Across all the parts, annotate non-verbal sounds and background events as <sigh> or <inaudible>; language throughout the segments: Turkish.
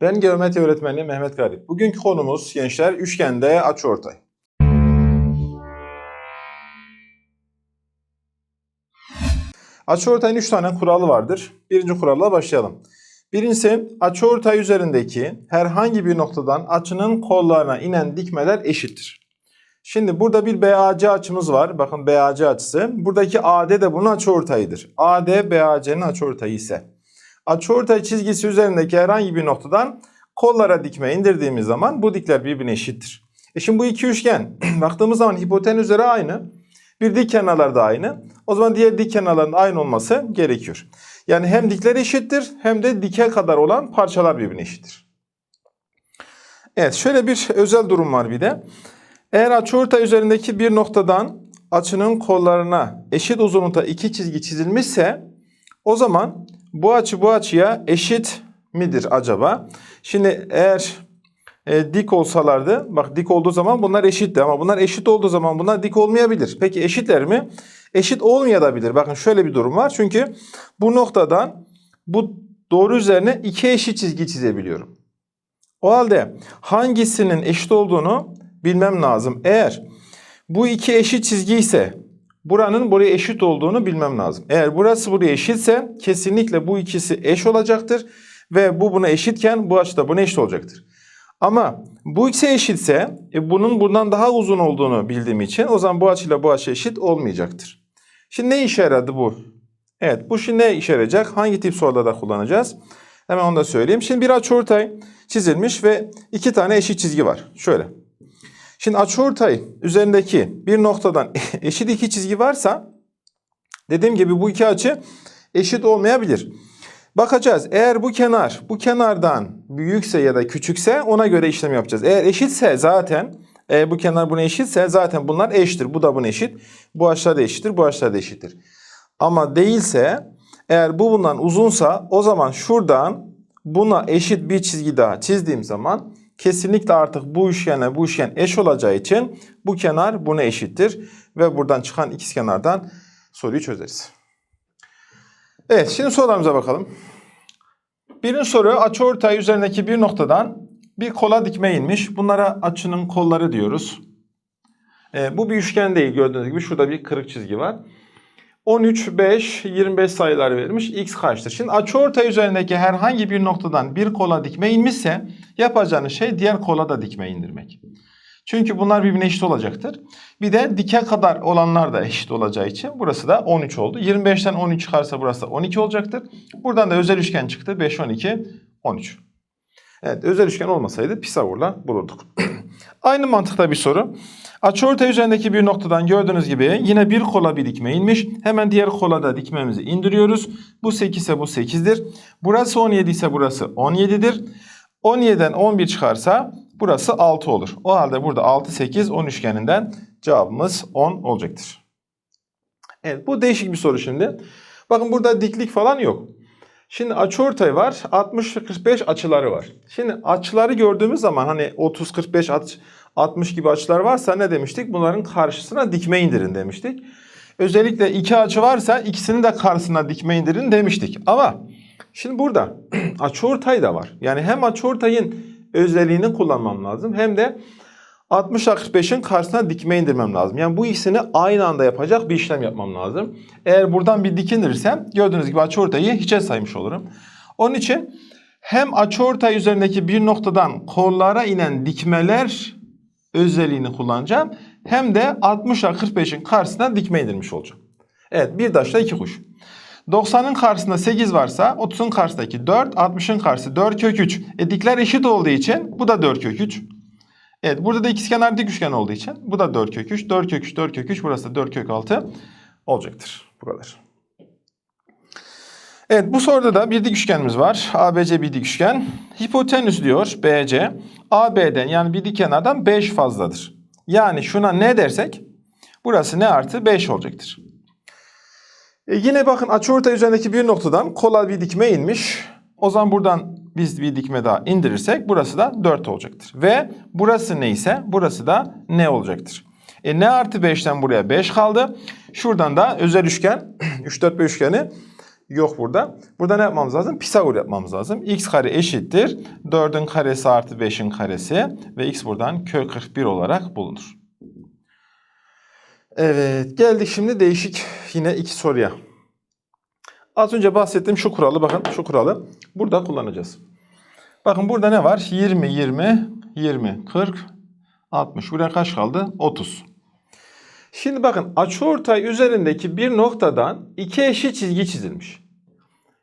Ben geometri öğretmeni Mehmet Garip. Bugünkü konumuz gençler üçgende açıortay. Açıortayın üç tane kuralı vardır. Birinci kuralla başlayalım. Birincisi açıortay üzerindeki herhangi bir noktadan açının kollarına inen dikmeler eşittir. Şimdi burada bir BAC açımız var. Bakın BAC açısı. Buradaki AD de bunun açıortayıdır. AD BAC'nin açıortayı ise. Açıortay çizgisi üzerindeki herhangi bir noktadan kollara dikme indirdiğimiz zaman bu dikler birbirine eşittir. E şimdi bu iki üçgen <clears throat> baktığımız zaman hipotenüsleri aynı. Bir dik kenarlar da aynı. O zaman diğer dik kenarların aynı olması gerekiyor. Yani hem dikler eşittir hem de dike kadar olan parçalar birbirine eşittir. Evet şöyle bir özel durum var bir de. Eğer açıortay üzerindeki bir noktadan açının kollarına eşit uzunlukta iki çizgi çizilmişse o zaman bu açı bu açıya eşit midir acaba? Şimdi eğer e, dik olsalardı, bak dik olduğu zaman bunlar eşitti ama bunlar eşit olduğu zaman bunlar dik olmayabilir. Peki eşitler mi? Eşit olmayabilir. Bakın şöyle bir durum var. Çünkü bu noktadan bu doğru üzerine iki eşit çizgi çizebiliyorum. O halde hangisinin eşit olduğunu bilmem lazım. Eğer bu iki eşit çizgi ise buranın buraya eşit olduğunu bilmem lazım. Eğer burası buraya eşitse kesinlikle bu ikisi eş olacaktır. Ve bu buna eşitken bu açı da buna eşit olacaktır. Ama bu ikisi eşitse e, bunun bundan daha uzun olduğunu bildiğim için o zaman bu açıyla bu açı eşit olmayacaktır. Şimdi ne işe yaradı bu? Evet bu şimdi ne işe yarayacak? Hangi tip sorularda kullanacağız? Hemen onu da söyleyeyim. Şimdi bir açıortay çizilmiş ve iki tane eşit çizgi var. Şöyle. Şimdi açıortay üzerindeki bir noktadan <laughs> eşit iki çizgi varsa dediğim gibi bu iki açı eşit olmayabilir. Bakacağız. Eğer bu kenar bu kenardan büyükse ya da küçükse ona göre işlem yapacağız. Eğer eşitse zaten eğer bu kenar buna eşitse zaten bunlar eşittir. Bu da buna eşit. Bu açılar da eşittir. Bu açılar da eşittir. Ama değilse eğer bu bundan uzunsa o zaman şuradan buna eşit bir çizgi daha çizdiğim zaman kesinlikle artık bu üçgenle bu üçgen eş olacağı için bu kenar buna eşittir. Ve buradan çıkan ikizkenardan soruyu çözeriz. Evet şimdi sorularımıza bakalım. Birinci soru açıortay üzerindeki bir noktadan bir kola dikme inmiş. Bunlara açının kolları diyoruz. Ee, bu bir üçgen değil gördüğünüz gibi şurada bir kırık çizgi var. 13, 5, 25 sayılar verilmiş. X kaçtır? Şimdi açıortay üzerindeki herhangi bir noktadan bir kola dikme inmişse yapacağınız şey diğer kola da dikme indirmek. Çünkü bunlar birbirine eşit olacaktır. Bir de dike kadar olanlar da eşit olacağı için burası da 13 oldu. 25'ten 13 çıkarsa burası da 12 olacaktır. Buradan da özel üçgen çıktı. 5, 12, 13. Evet özel üçgen olmasaydı Pisagor'la bulurduk. <clears throat> Aynı mantıkta bir soru. Açıortay üzerindeki bir noktadan gördüğünüz gibi yine bir kola bir dikme inmiş. Hemen diğer kola da dikmemizi indiriyoruz. Bu 8 ise bu 8'dir. Burası 17 ise burası 17'dir. 17'den 11 çıkarsa burası 6 olur. O halde burada 6, 8, 10 üçgeninden cevabımız 10 olacaktır. Evet bu değişik bir soru şimdi. Bakın burada diklik falan yok. Şimdi açıortay var. 60-45 açıları var. Şimdi açıları gördüğümüz zaman hani 30-45 aç, 60 gibi açılar varsa ne demiştik? Bunların karşısına dikme indirin demiştik. Özellikle iki açı varsa ikisini de karşısına dikme indirin demiştik. Ama şimdi burada <clears throat> açıortay da var. Yani hem açıortayın özelliğini kullanmam lazım hem de 60-45'in karşısına dikme indirmem lazım. Yani bu ikisini aynı anda yapacak bir işlem yapmam lazım. Eğer buradan bir dik indirirsem gördüğünüz gibi açıortayı hiçe saymış olurum. Onun için hem açıortay üzerindeki bir noktadan kollara inen dikmeler özelliğini kullanacağım. Hem de 60'a 45'in karşısına dikme indirmiş olacağım. Evet bir taşla iki kuş. 90'ın karşısında 8 varsa 30'un karşısındaki 4, 60'ın karşısı 4 kök 3. E dikler eşit olduğu için bu da 4 kök 3. Evet burada da ikizkenar dik üçgen olduğu için bu da 4 kök 3, 4 kök 3, 4 kök 3 burası da 4 kök 6 olacaktır. Bu kadar. Evet bu soruda da bir dik üçgenimiz var. ABC bir dik üçgen. Hipotenüs diyor BC. AB'den yani bir dik kenardan 5 fazladır. Yani şuna ne dersek burası ne artı 5 olacaktır. E yine bakın açıortay üzerindeki bir noktadan kola bir dikme inmiş. O zaman buradan biz bir dikme daha indirirsek burası da 4 olacaktır. Ve burası neyse burası da ne olacaktır. E ne artı 5'ten buraya 5 kaldı. Şuradan da özel üçgen 3 4 5 üçgeni yok burada. Burada ne yapmamız lazım? Pisagor yapmamız lazım. x kare eşittir. 4'ün karesi artı 5'in karesi. Ve x buradan kök 41 olarak bulunur. Evet geldik şimdi değişik yine iki soruya. Az önce bahsettiğim şu kuralı bakın şu kuralı burada kullanacağız. Bakın burada ne var? 20, 20, 20, 40, 60. Buraya kaç kaldı? 30. Şimdi bakın açıortay üzerindeki bir noktadan iki eşit çizgi çizilmiş.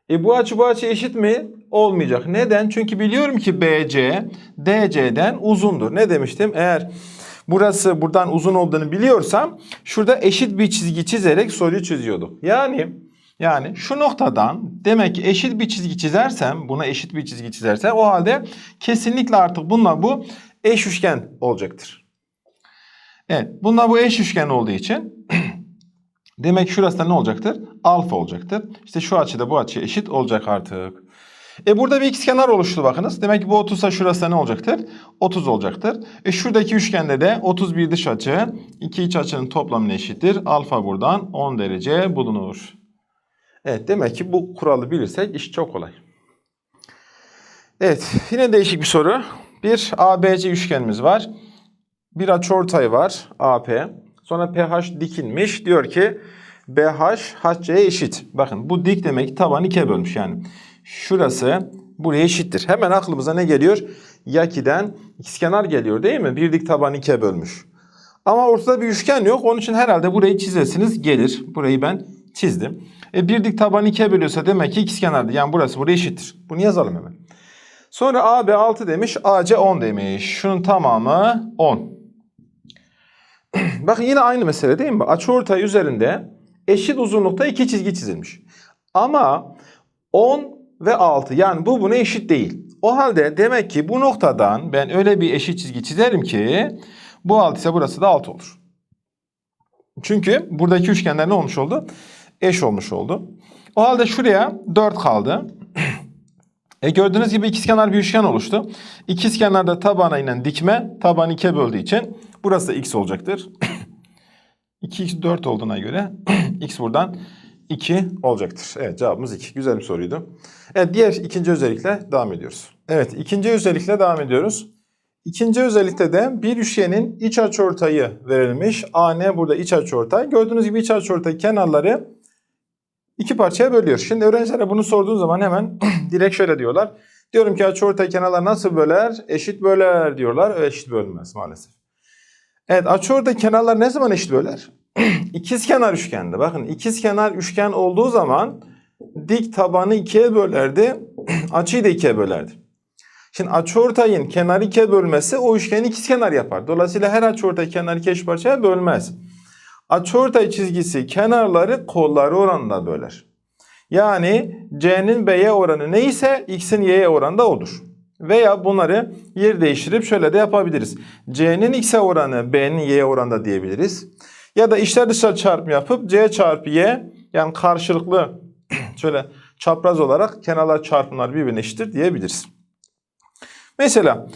E bu açı bu açı eşit mi? Olmayacak. Neden? Çünkü biliyorum ki BC DC'den uzundur. Ne demiştim? Eğer burası buradan uzun olduğunu biliyorsam şurada eşit bir çizgi çizerek soruyu çözüyorduk. Yani yani şu noktadan demek ki eşit bir çizgi çizersem, buna eşit bir çizgi çizersem o halde kesinlikle artık bununla bu eş üçgen olacaktır. Evet, bununla bu eş üçgen olduğu için <clears throat> demek şurası da ne olacaktır? Alfa olacaktır. İşte şu açıda bu açı eşit olacak artık. E burada bir ikizkenar oluştu bakınız. Demek ki bu 30 ise şurası da ne olacaktır? 30 olacaktır. E şuradaki üçgende de 31 dış açı, iki iç açının toplamına eşittir. Alfa buradan 10 derece bulunur. Evet demek ki bu kuralı bilirsek iş çok kolay. Evet yine değişik bir soru. Bir ABC üçgenimiz var. Bir açıortay var AP. Sonra PH dikilmiş. Diyor ki BH HC'ye eşit. Bakın bu dik demek tabanı ikiye bölmüş yani. Şurası buraya eşittir. Hemen aklımıza ne geliyor? Yakiden ikizkenar geliyor değil mi? Bir dik tabanı ikiye bölmüş. Ama ortada bir üçgen yok. Onun için herhalde burayı çizersiniz gelir. Burayı ben çizdim. E bir dik tabanı ikiye bölüyorsa demek ki ikizkenardı. Yani burası buraya eşittir. Bunu yazalım hemen. Sonra AB 6 demiş, AC 10 demiş. Şunun tamamı 10. <clears throat> Bakın yine aynı mesele değil mi? Açıortay üzerinde eşit uzunlukta iki çizgi çizilmiş. Ama 10 ve 6 yani bu buna eşit değil. O halde demek ki bu noktadan ben öyle bir eşit çizgi çizerim ki bu 6 ise burası da 6 olur. Çünkü buradaki üçgenler ne olmuş oldu? Eş olmuş oldu. O halde şuraya 4 kaldı. <clears throat> E gördüğünüz gibi ikizkenar bir üçgen oluştu. İkizkenarda tabana inen dikme tabanı ikiye böldüğü için burası da x olacaktır. <coughs> 2x 4 olduğuna göre <coughs> x buradan 2 olacaktır. Evet cevabımız 2. Güzel bir soruydu. Evet diğer ikinci özellikle devam ediyoruz. Evet ikinci özellikle devam ediyoruz. İkinci özellikte de bir üçgenin iç açıortayı verilmiş. AN burada iç açıortay. Gördüğünüz gibi iç açıortay kenarları iki parçaya bölüyor. Şimdi öğrencilere bunu sorduğun zaman hemen <coughs> direkt şöyle diyorlar. Diyorum ki açıortay kenarlar nasıl böler? Eşit böler diyorlar. Eşit bölmez maalesef. Evet açıortay kenarlar ne zaman eşit böler? <clears throat> İkizkenar üçgende. Bakın ikizkenar üçgen olduğu zaman dik tabanı ikiye bölerdi. <clears throat> açıyı da ikiye bölerdi. Şimdi açıortayın kenarı ikiye bölmesi o üçgeni ikizkenar yapar. Dolayısıyla her açıortay kenarı iki eş parçaya bölmez. Açıortay çizgisi kenarları kolları oranında böler. Yani C'nin B'ye oranı neyse X'in Y'ye oranı da odur. Veya bunları yer değiştirip şöyle de yapabiliriz. C'nin X'e oranı B'nin Y'ye oranı da diyebiliriz. Ya da içler dışlar çarpımı yapıp C çarpı Y yani karşılıklı <clears throat> şöyle çapraz olarak kenarlar çarpımlar birbirine eşittir diyebiliriz. Mesela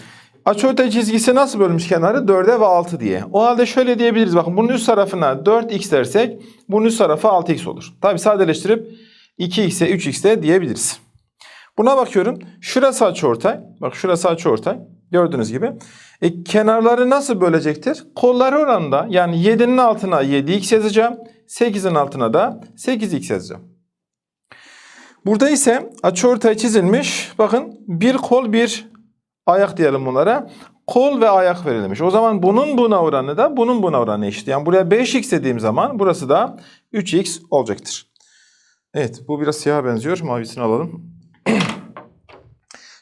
açıortay çizgisi nasıl bölmüş kenarı? 4'e ve 6 diye. O halde şöyle diyebiliriz. Bakın bunun üst tarafına 4x dersek bunun üst tarafı 6x olur. Tabi sadeleştirip 2x'e 3x'e diyebiliriz. Buna bakıyorum. Şurası açıortay. Bak şurası açıortay. Gördüğünüz gibi. E, kenarları nasıl bölecektir? Kolları oranında yani 7'nin altına 7x yazacağım. 8'in altına da 8x yazacağım. Burada ise açıortay çizilmiş. Bakın bir kol bir ayak diyelim bunlara. Kol ve ayak verilmiş. O zaman bunun buna oranı da bunun buna oranı eşit. Yani buraya 5x dediğim zaman burası da 3x olacaktır. Evet bu biraz siyah benziyor. Mavisini alalım.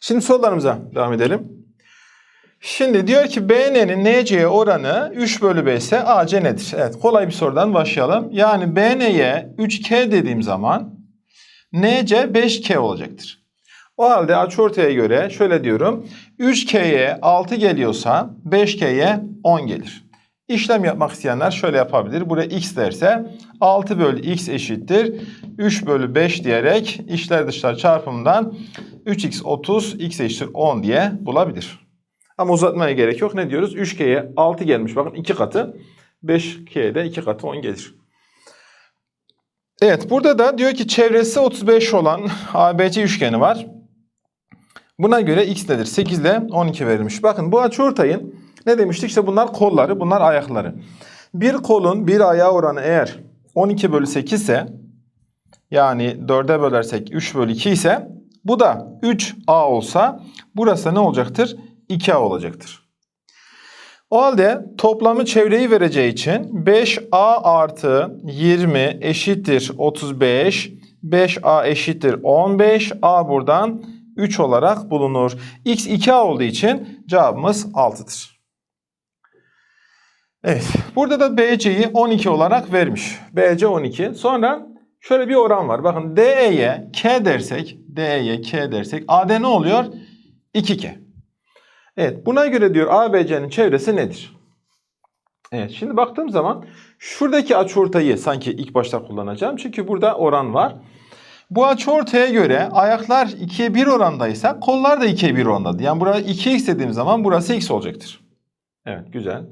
Şimdi sorularımıza devam edelim. Şimdi diyor ki BN'nin NC'ye oranı 3 bölü 5 ise AC nedir? Evet kolay bir sorudan başlayalım. Yani BN'ye 3K dediğim zaman NC 5K olacaktır. O halde açıortaya göre şöyle diyorum. 3K'ye 6 geliyorsa 5K'ye 10 gelir. İşlem yapmak isteyenler şöyle yapabilir. Buraya x derse 6 bölü x eşittir. 3 bölü 5 diyerek içler dışlar çarpımından 3x 30 x eşittir 10 diye bulabilir. Ama uzatmaya gerek yok. Ne diyoruz? 3K'ye 6 gelmiş. Bakın 2 katı. 5K'ye de 2 katı 10 gelir. Evet burada da diyor ki çevresi 35 olan ABC üçgeni var. Buna göre x nedir? 8 ile 12 verilmiş. Bakın bu açıortayın ne demiştik? İşte bunlar kolları, bunlar ayakları. Bir kolun bir ayağı oranı eğer 12 bölü 8 ise yani 4'e bölersek 3 bölü 2 ise bu da 3A olsa burası ne olacaktır? 2A olacaktır. O halde toplamı çevreyi vereceği için 5A artı 20 eşittir 35. 5A eşittir 15. A buradan 3 olarak bulunur. X 2A olduğu için cevabımız 6'dır. Evet. Burada da BC'yi 12 olarak vermiş. BC 12. Sonra şöyle bir oran var. Bakın DE'ye K dersek, DE'ye K dersek AD ne oluyor? 2K. Evet. Buna göre diyor ABC'nin çevresi nedir? Evet. Şimdi baktığım zaman şuradaki açıortayı sanki ilk başta kullanacağım. Çünkü burada oran var. Bu açıortaya göre ayaklar 2'ye 1 orandaysa kollar da 2'ye 1 orandadır. Yani buraya 2x dediğim zaman burası x olacaktır. Evet güzel.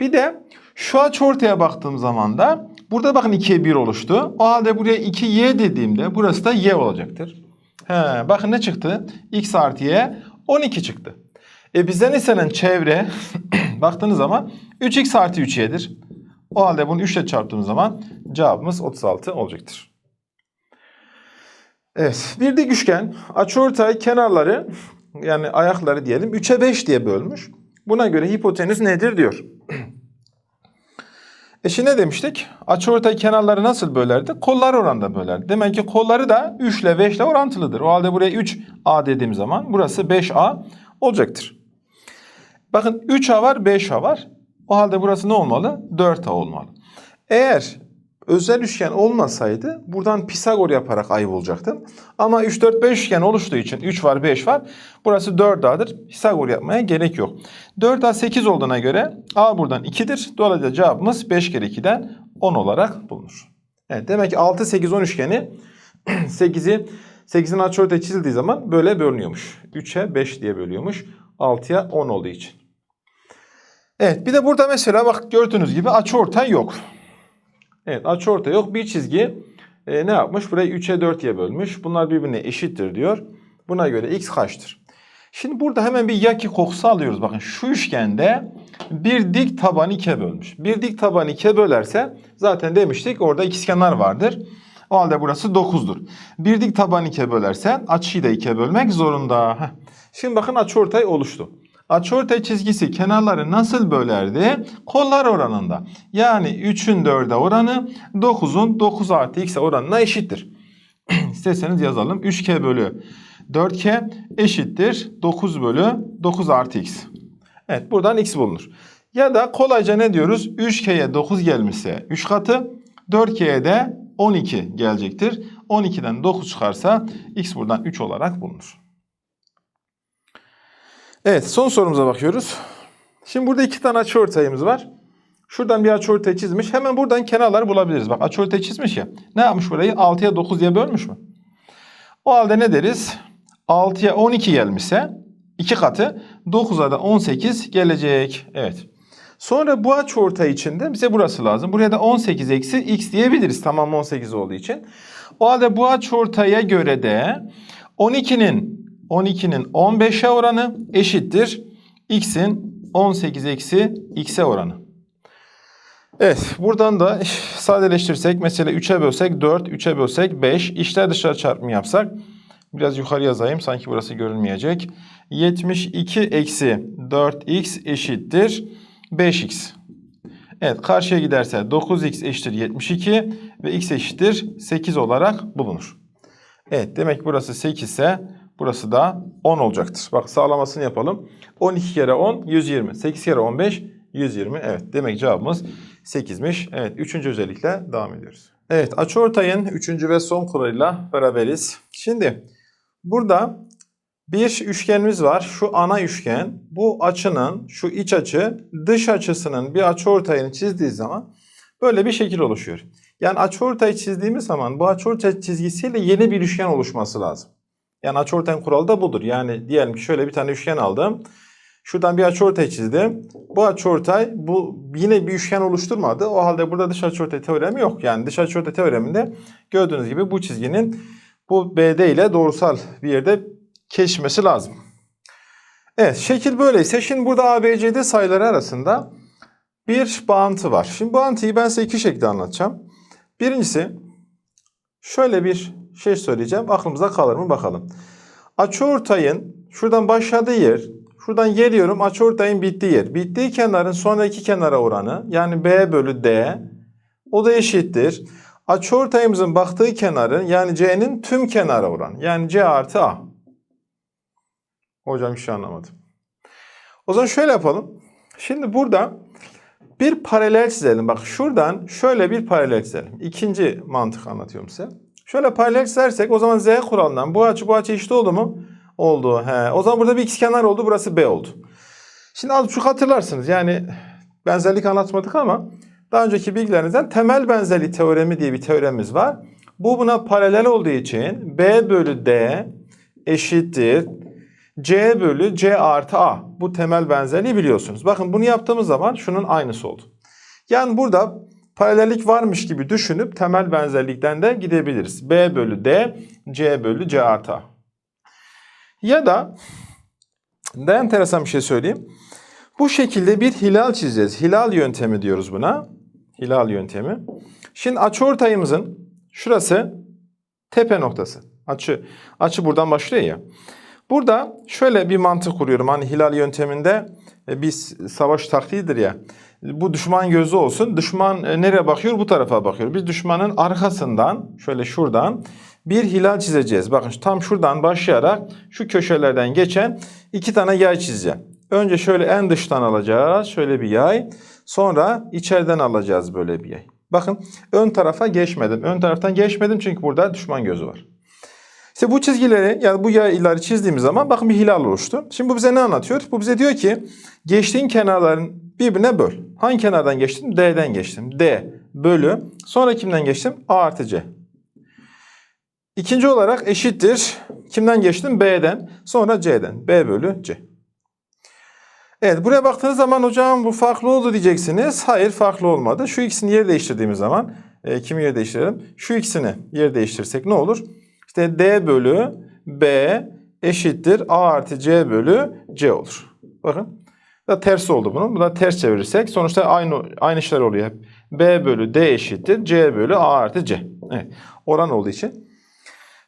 Bir de şu açıortaya baktığım zaman da burada bakın 2'ye 1 oluştu. O halde buraya 2y dediğimde burası da y olacaktır. He, bakın ne çıktı? x artı y 12 çıktı. E bizden istenen çevre <clears throat> baktığınız zaman 3x artı 3y'dir. O halde bunu 3 ile çarptığımız zaman cevabımız 36 olacaktır. Evet, bir dik üçgen açıortay kenarları yani ayakları diyelim 3'e 5 diye bölmüş. Buna göre hipotenüs nedir diyor. <clears throat> E şimdi ne demiştik? Açıortay kenarları nasıl bölerdi? Kollar oranında bölerdi. Demek ki kolları da 3 ile 5 ile orantılıdır. O halde buraya 3A dediğim zaman burası 5A olacaktır. Bakın 3A var 5A var. O halde burası ne olmalı? 4A olmalı. Eğer özel üçgen olmasaydı buradan Pisagor yaparak ayıp olacaktım. Ama 3, 4, 5 üçgen oluştuğu için 3 var 5 var. Burası 4A'dır. Pisagor yapmaya gerek yok. 4A 8 olduğuna göre A buradan 2'dir. Dolayısıyla cevabımız 5 kere 2'den 10 olarak bulunur. Evet, demek ki 6, 8, 10 üçgeni 8'i 8'in açıortaya çizildiği zaman böyle bölünüyormuş. 3'e 5 diye bölüyormuş. 6'ya 10 olduğu için. Evet bir de burada mesela bak gördüğünüz gibi açıortay yok. Evet açıortay yok. Bir çizgi e, ne yapmış? Burayı 3'e 4'ye bölmüş. Bunlar birbirine eşittir diyor. Buna göre x kaçtır? Şimdi burada hemen bir yaki kokusu alıyoruz. Bakın şu üçgende bir dik taban ikiye bölmüş. Bir dik taban ikiye bölerse zaten demiştik orada ikizkenar vardır. O halde burası 9'dur. Bir dik taban ikiye bölerse açıyı da ikiye bölmek zorunda. Heh. Şimdi bakın açıortay oluştu. Açıortay çizgisi kenarları nasıl bölerdi? Kollar oranında. Yani 3'ün 4'e oranı 9'un 9 artı x'e oranına eşittir. <clears throat> İsterseniz yazalım. 3k bölü 4k eşittir 9 bölü 9 artı x. Evet buradan x bulunur. Ya da kolayca ne diyoruz? 3k'ye 9 gelmişse 3 katı 4k'ye de 12 gelecektir. 12'den 9 çıkarsa x buradan 3 olarak bulunur. Evet son sorumuza bakıyoruz. Şimdi burada iki tane açıortayımız var. Şuradan bir açıortay çizmiş. Hemen buradan kenarları bulabiliriz. Bak açıortay çizmiş ya. Ne yapmış burayı? 6'ya 9 diye bölmüş mü? O halde ne deriz? 6'ya 12 gelmişse 2 katı 9'a da 18 gelecek. Evet. Sonra bu açıortay içinde bize burası lazım. Buraya da 18 eksi x diyebiliriz. Tamam 18 olduğu için. O halde bu açıortaya göre de 12'nin 12'nin 15'e oranı eşittir. X'in 18 eksi x'e oranı. Evet buradan da sadeleştirsek mesela 3'e bölsek 4, 3'e bölsek 5. İşler dışarı çarpımı yapsak biraz yukarı yazayım sanki burası görünmeyecek. 72 eksi 4x eşittir 5x. Evet karşıya giderse 9x eşittir 72 ve x eşittir 8 olarak bulunur. Evet demek burası 8 ise burası da 10 olacaktır. Bak sağlamasını yapalım. 12 kere 10 120. 8 kere 15 120. Evet demek cevabımız 8'miş. Evet üçüncü özellikle devam ediyoruz. Evet açıortayın üçüncü ve son kuralıyla beraberiz. Şimdi burada bir üçgenimiz var. Şu ana üçgen. Bu açının şu iç açı dış açısının bir açıortayını çizdiği zaman böyle bir şekil oluşuyor. Yani açıortayı çizdiğimiz zaman bu açıortay çizgisiyle yeni bir üçgen oluşması lazım. Yani açıortayın kuralı da budur. Yani diyelim ki şöyle bir tane üçgen aldım. Şuradan bir açıortay çizdim. Bu açıortay bu yine bir üçgen oluşturmadı. O halde burada dış açıortay teoremi yok. Yani dış açıortay teoreminde gördüğünüz gibi bu çizginin bu BD ile doğrusal bir yerde kesişmesi lazım. Evet şekil böyleyse şimdi burada ABCD sayıları arasında bir bağıntı var. Şimdi bağıntıyı ben size iki şekilde anlatacağım. Birincisi şöyle bir şey söyleyeceğim. Aklımıza kalır mı bakalım. Açıortayın şuradan başladığı yer, şuradan geliyorum açıortayın bittiği yer. Bittiği kenarın sonraki kenara oranı yani B bölü D o da eşittir. Açıortayımızın baktığı kenarın yani C'nin tüm kenara oranı yani C artı A. Hocam hiç şey anlamadım. O zaman şöyle yapalım. Şimdi burada bir paralel çizelim. Bak şuradan şöyle bir paralel çizelim. İkinci mantık anlatıyorum size. Şöyle paralel çizersek o zaman Z kuralından bu açı bu açı eşit oldu mu? Oldu. He. O zaman burada bir ikizkenar oldu. Burası B oldu. Şimdi az buçuk hatırlarsınız. Yani benzerlik anlatmadık ama daha önceki bilgilerinizden temel benzerlik teoremi diye bir teoremimiz var. Bu buna paralel olduğu için B bölü D eşittir C bölü C artı A. Bu temel benzerliği biliyorsunuz. Bakın bunu yaptığımız zaman şunun aynısı oldu. Yani burada paralellik varmış gibi düşünüp temel benzerlikten de gidebiliriz. B bölü D, C bölü C artı A. Ya da daha enteresan bir şey söyleyeyim. Bu şekilde bir hilal çizeceğiz. Hilal yöntemi diyoruz buna. Hilal yöntemi. Şimdi açıortayımızın şurası tepe noktası. Açı açı buradan başlıyor ya. Burada şöyle bir mantık kuruyorum. Hani hilal yönteminde e, biz savaş taktiğidir ya. Bu düşman gözü olsun. Düşman e, nereye bakıyor? Bu tarafa bakıyor. Biz düşmanın arkasından şöyle şuradan bir hilal çizeceğiz. Bakın tam şuradan başlayarak şu köşelerden geçen iki tane yay çizeceğim. Önce şöyle en dıştan alacağız. Şöyle bir yay. Sonra içeriden alacağız böyle bir yay. Bakın ön tarafa geçmedim. Ön taraftan geçmedim çünkü burada düşman gözü var. İşte bu çizgileri yani bu yayları çizdiğimiz zaman bakın bir hilal oluştu. Şimdi bu bize ne anlatıyor? Bu bize diyor ki geçtiğin kenarların birbirine böl. Hangi kenardan geçtim? D'den geçtim. D bölü. Sonra kimden geçtim? A artı C. İkinci olarak eşittir. Kimden geçtim? B'den. Sonra C'den. B bölü C. Evet buraya baktığınız zaman hocam bu farklı oldu diyeceksiniz. Hayır farklı olmadı. Şu ikisini yer değiştirdiğimiz zaman e, kimi yer değiştirelim? Şu ikisini yer değiştirsek ne olur? İşte D bölü B eşittir A artı C bölü C olur. Bakın. Da tersi oldu bunun. Bu da ters çevirirsek sonuçta aynı aynı işler oluyor hep. B bölü D eşittir C bölü A artı C. Evet. Oran olduğu için.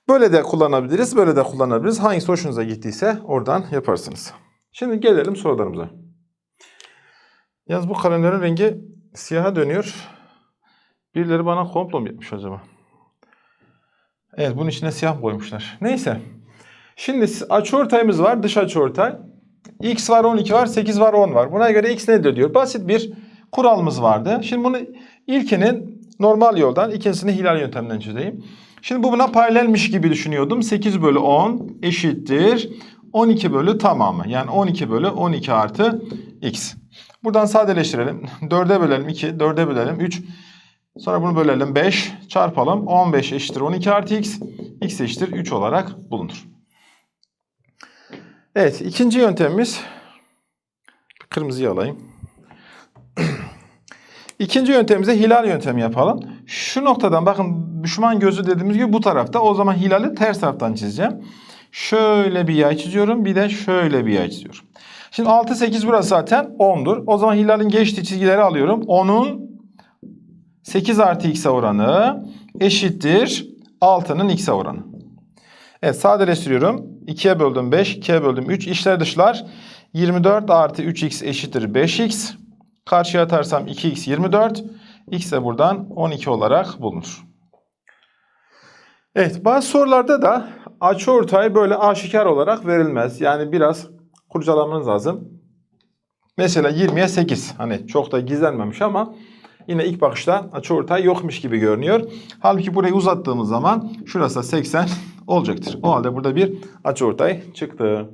Böyle de kullanabiliriz. Böyle de kullanabiliriz. Hangisi hoşunuza gittiyse oradan yaparsınız. Şimdi gelelim sorularımıza. Yalnız bu kalemlerin rengi siyaha dönüyor. Birileri bana komplo mu yapmış acaba? Evet bunun içine siyah koymuşlar. Neyse. Şimdi açıortayımız var. Dış açıortay. X var 12 var 8 var 10 var. Buna göre X nedir diyor. Basit bir kuralımız vardı. Şimdi bunu ilkinin normal yoldan ikincisini hilal yönteminden çözeyim. Şimdi bu buna paralelmiş gibi düşünüyordum. 8 bölü 10 eşittir. 12 bölü tamamı. Yani 12 bölü 12 artı x. Buradan sadeleştirelim. <laughs> 4'e bölelim 2, 4'e bölelim 3. Sonra bunu bölelim 5, çarpalım. 15 eşittir 12 artı x. x eşittir 3 olarak bulunur. Evet ikinci yöntemimiz. Kırmızıyı alayım. <clears throat> İkinci yöntemimize hilal yöntemi yapalım. Şu noktadan bakın düşman gözü dediğimiz gibi bu tarafta. O zaman hilali ters taraftan çizeceğim. Şöyle bir yay çiziyorum. Bir de şöyle bir yay çiziyorum. Şimdi 6, 8 burası zaten 10'dur. O zaman hilalin geçtiği çizgileri alıyorum. 10'un 8 artı x'e oranı eşittir 6'nın x'e oranı. Evet sadeleştiriyorum. 2'ye böldüm 5, 2'ye böldüm 3. İşler dışlar 24 artı 3x eşittir 5x. Karşıya atarsam 2x 24. X de buradan 12 olarak bulunur. Evet bazı sorularda da açıortay böyle aşikar olarak verilmez. Yani biraz kurcalamanız lazım. Mesela 20'ye 8. Hani çok da gizlenmemiş ama yine ilk bakışta açıortay yokmuş gibi görünüyor. Halbuki burayı uzattığımız zaman şurası 80 <laughs> olacaktır. O halde burada bir açıortay çıktı.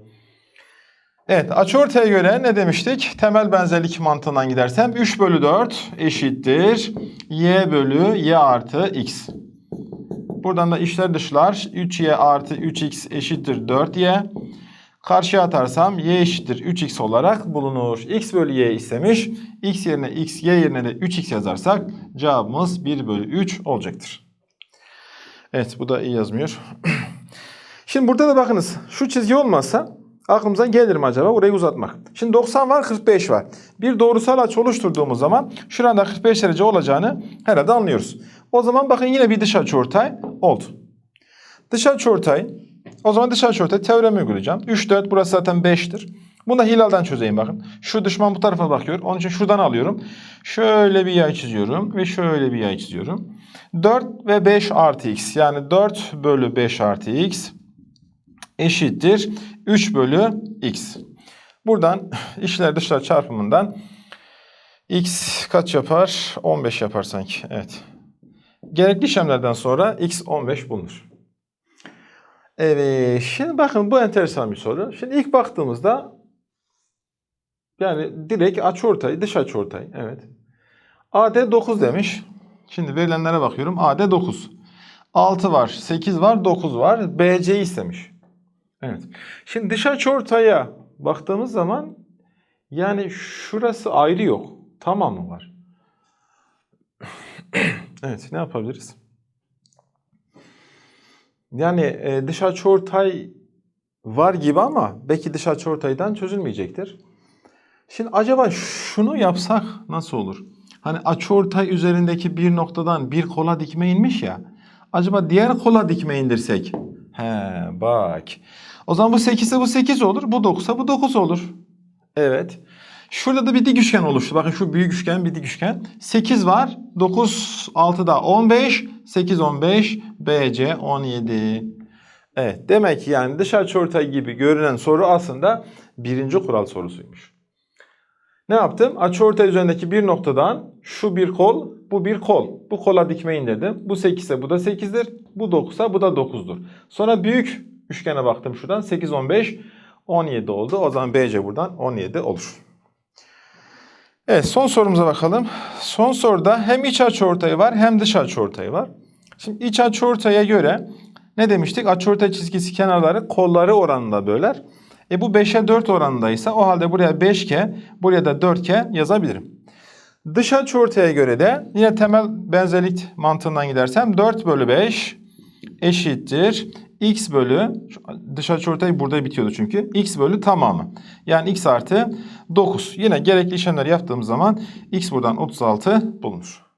Evet açıortaya göre ne demiştik? Temel benzerlik mantığından gidersem 3 bölü 4 eşittir y bölü y artı x. Buradan da işler dışlar 3y artı 3x eşittir 4y. Karşıya atarsam y eşittir 3x olarak bulunur. x bölü y istemiş. x yerine x, y yerine de 3x yazarsak cevabımız 1 bölü 3 olacaktır. Evet bu da iyi yazmıyor. <clears throat> Şimdi burada da bakınız şu çizgi olmazsa aklımıza gelir mi acaba burayı uzatmak? Şimdi 90 var 45 var. Bir doğrusal açı oluşturduğumuz zaman şurada 45 derece olacağını herhalde anlıyoruz. O zaman bakın yine bir dış açıortay oldu. Dış açıortay o zaman dış açıortay teoremi uygulayacağım. 3 4 burası zaten 5'tir. Bunu da hilalden çözeyim bakın. Şu düşman bu tarafa bakıyor. Onun için şuradan alıyorum. Şöyle bir yay çiziyorum ve şöyle bir yay çiziyorum. 4 ve 5 artı x yani 4 bölü 5 artı x eşittir 3 bölü x. Buradan <laughs> işler dışlar çarpımından x kaç yapar? 15 yapar sanki. Evet. Gerekli işlemlerden sonra x 15 bulunur. Evet. Şimdi bakın bu enteresan bir soru. Şimdi ilk baktığımızda yani direkt açıortay, dış açıortay. Evet. AD 9 demiş. Şimdi verilenlere bakıyorum. AD 9. 6 var, 8 var, 9 var. BC istemiş. Evet. Şimdi dış açıortaya baktığımız zaman yani şurası ayrı yok. Tamamı var. <clears throat> evet, ne yapabiliriz? Yani e, dış açıortay var gibi ama belki dış açıortaydan çözülmeyecektir. Şimdi acaba şunu yapsak nasıl olur? Hani açıortay üzerindeki bir noktadan bir kola dikme inmiş ya. Acaba diğer kola dikme indirsek? He bak. O zaman bu 8 ise bu 8 olur. Bu 9 ise bu 9 olur. Evet. Şurada da bir dik üçgen oluştu. Bakın şu büyük üçgen bir dik üçgen. 8 var. 9 6 da 15. 8 15. BC 17. Evet. Demek ki yani dış açıortay gibi görünen soru aslında birinci kural sorusuymuş. Ne yaptım? Açıortay üzerindeki bir noktadan şu bir kol, bu bir kol. Bu kola dikme indirdim. Bu 8 ise bu da 8'dir. Bu 9 ise bu da 9'dur. Sonra büyük üçgene baktım şuradan. 8, 15, 17 oldu. O zaman BC buradan 17 olur. Evet son sorumuza bakalım. Son soruda hem iç açıortayı var hem dış açıortayı var. Şimdi iç açıortaya göre ne demiştik? Açıortay çizgisi kenarları kolları oranında böler. E bu 5'e 4 oranındaysa o halde buraya 5K, buraya da 4K yazabilirim. Dış açıortaya göre de yine temel benzerlik mantığından gidersem 4 bölü 5 eşittir x bölü dış açıortay burada bitiyordu çünkü x bölü tamamı. Yani x artı 9. Yine gerekli işlemler yaptığımız zaman x buradan 36 bulunur.